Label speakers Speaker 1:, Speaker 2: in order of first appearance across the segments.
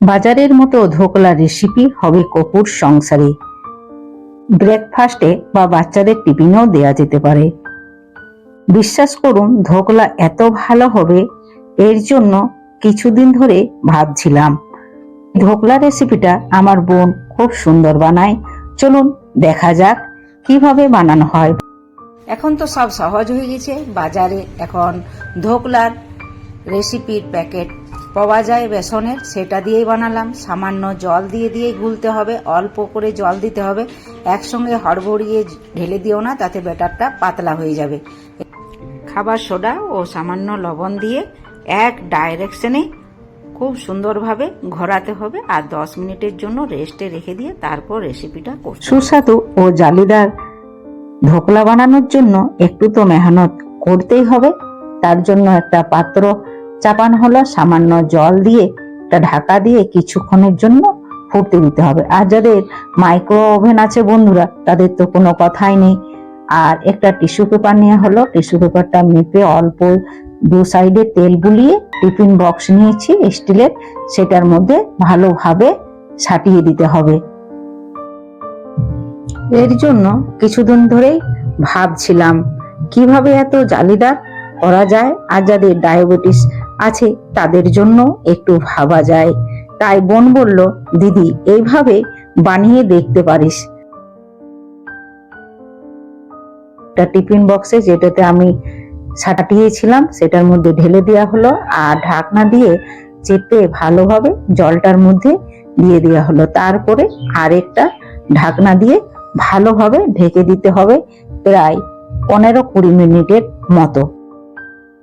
Speaker 1: বাজারের মতো ধোকলা রেসিপি হবে কপুর সংসারে। ব্রেকফাস্টে বা বাচ্চাদের টিফিনেও দেয়া যেতে পারে। বিশ্বাস করুন, ধোকলা এত ভালো হবে, এর জন্য কিছুদিন ধরে ভাবছিলাম। ধোকলা রেসিপিটা আমার বোন খুব সুন্দর বানায়। চলুন দেখা যাক কীভাবে বানানো হয়। এখন তো সব সহজ হয়ে গেছে। বাজারে এখন ধোকলার রেসিপির প্যাকেট পাওয়া যায় বেসনের, সেটা দিয়েই বানালাম। সামান্য জল দিয়ে দিয়ে গুলতে হবে, অল্প করে জল দিতে হবে। একসঙ্গে হড়বড়িয়ে ঢেলে দিও না, তাতে ব্যাটারটা পাতলা হয়ে যাবে। খাবার সোডা ও সামান্য লবণ দিয়ে এক ডাইরেকশনে খুব সুন্দরভাবে ঘোরাতে হবে আর দশ মিনিটের জন্য রেস্টে রেখে দিয়ে তারপর রেসিপিটা করতে সুস্বাদু ও জালিদার ধোকলা বানানোর জন্য একটু তো মেহনত করতেই হবে। তার জন্য একটা পাত্র চাপানো হলো, সামান্য জল দিয়ে একটা ঢাকা দিয়ে কিছুক্ষণের জন্য ফুটতে দিতে হবে। আর যাদের মাইক্রো ওভেন আছে বন্ধুরা, তাদের তো কোনো কথাই নেই। আর একটা টিস্যু পেপার নেওয়া হলো। টিস্যু পেপারটা মেপে অল্প দু সাইডে তেল বুলিয়ে টিফিন বক্স নিয়েছি, স্টিলের। সেটার মধ্যে ভালোভাবে ছাটিয়ে দিতে হবে। এর জন্য কিছুদিন ধরেই ভাবছিলাম, কীভাবে এত জালিদার করা যায়? আর যাদের ডায়াবেটিস আছে, তাদের জন্য একটু ভাবা যায়। তাই বোন বলল, দিদি, এইভাবে বানিয়ে দেখতে পারিস। টিফিন বক্সে যেটাতে আমি ছাটিয়েছিলাম, সেটার মধ্যে ঢেলে দেওয়া হলো আর ঢাকনা দিয়ে চেপে ভালোভাবে জলটার মধ্যে দিয়ে দেওয়া হলো। তারপরে আরেকটা ঢাকনা দিয়ে ভালোভাবে ঢেকে দিতে হবে প্রায় পনেরো কুড়ি মিনিটের মতো।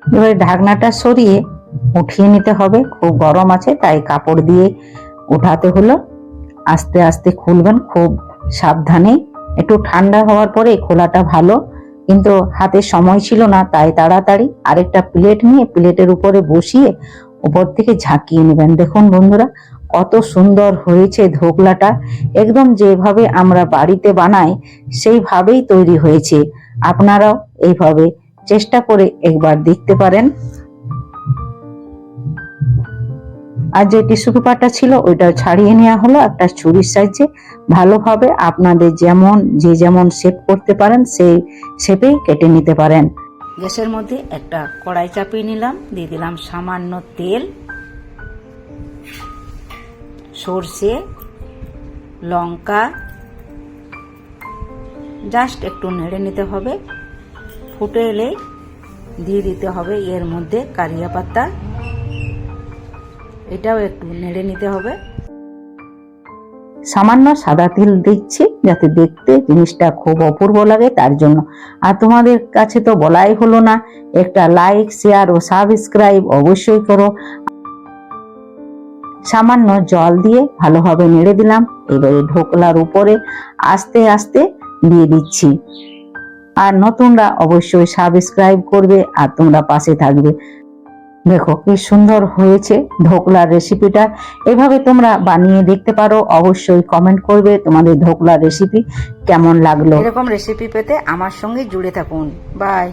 Speaker 1: এবারে ঢাকনাটা সরিয়ে উঠিয়ে নিতে হবে। খুব গরম আছে, তাই কাপড় দিয়ে উঠাতে হলো। আস্তে আস্তে খুলবেন, খুব সাবধানে। একটু ঠান্ডা হওয়ার পরে খোলাটা ভালো, কিন্তু হাতে সময় ছিল না, তাই তাড়াতাড়ি আরেকটা প্লেট নিয়ে প্লেটের উপরে বসিয়ে উপর থেকে ঝাঁকিয়ে নেবেন। দেখুন বন্ধুরা, কত সুন্দর হয়েছে ধোকলাটা। একদম যেভাবে আমরা বাড়িতে বানাই, সেইভাবেই তৈরি হয়েছে। আপনারাও এইভাবে চেষ্টা করে একবার দেখতে পারেন। আর যে টিস্যু পেপারটা ছিল, ওইটা ছাড়িয়ে নেওয়া হলো একটা ছুরির সাইজে ভালোভাবে আপনাদের যেমন, যে যেমন শেপ করতে পারেন, সেই শেপেই কেটে নিতে পারেন। গ্যাসের মধ্যে একটা কড়াই চাপিয়ে নিলাম, দিয়ে দিলাম সামান্য তেল, সর্ষে, লঙ্কা জাস্ট একটু নেড়ে নিতে হবে। ফুটে এলে দিয়ে দিতে হবে এর মধ্যে কারিয়া পাতা। এটাও একটু নেড়ে নিতে হবে। সামান্য সাদা তিল দিচ্ছি যাতে দেখতে জিনিসটা খুব অপূর্ব লাগে, তার জন্য। আর তোমাদের কাছে তো বলাই হলো না, একটা লাইক, শেয়ার ও সাবস্ক্রাইব অবশ্যই করো। সামান্য জল দিয়ে ভালোভাবে নেড়ে দিলাম, এবারে ঢোকলার উপরে আস্তে আস্তে দিয়ে দিচ্ছি। আর নতুনরা অবশ্যই সাবস্ক্রাইব করবে আর তোমরা পাশে থাকবে। দেখো, কি সুন্দর হয়েছে ধোকলার রেসিপিটা এভাবে তোমরা বানিয়ে দেখতে পারো, অবশ্যই কমেন্ট করবে তোমাদের ধোকলার রেসিপি কেমন লাগল। এরকম রেসিপি পেতে আমার সঙ্গে জুড়ে থাকুন। বাই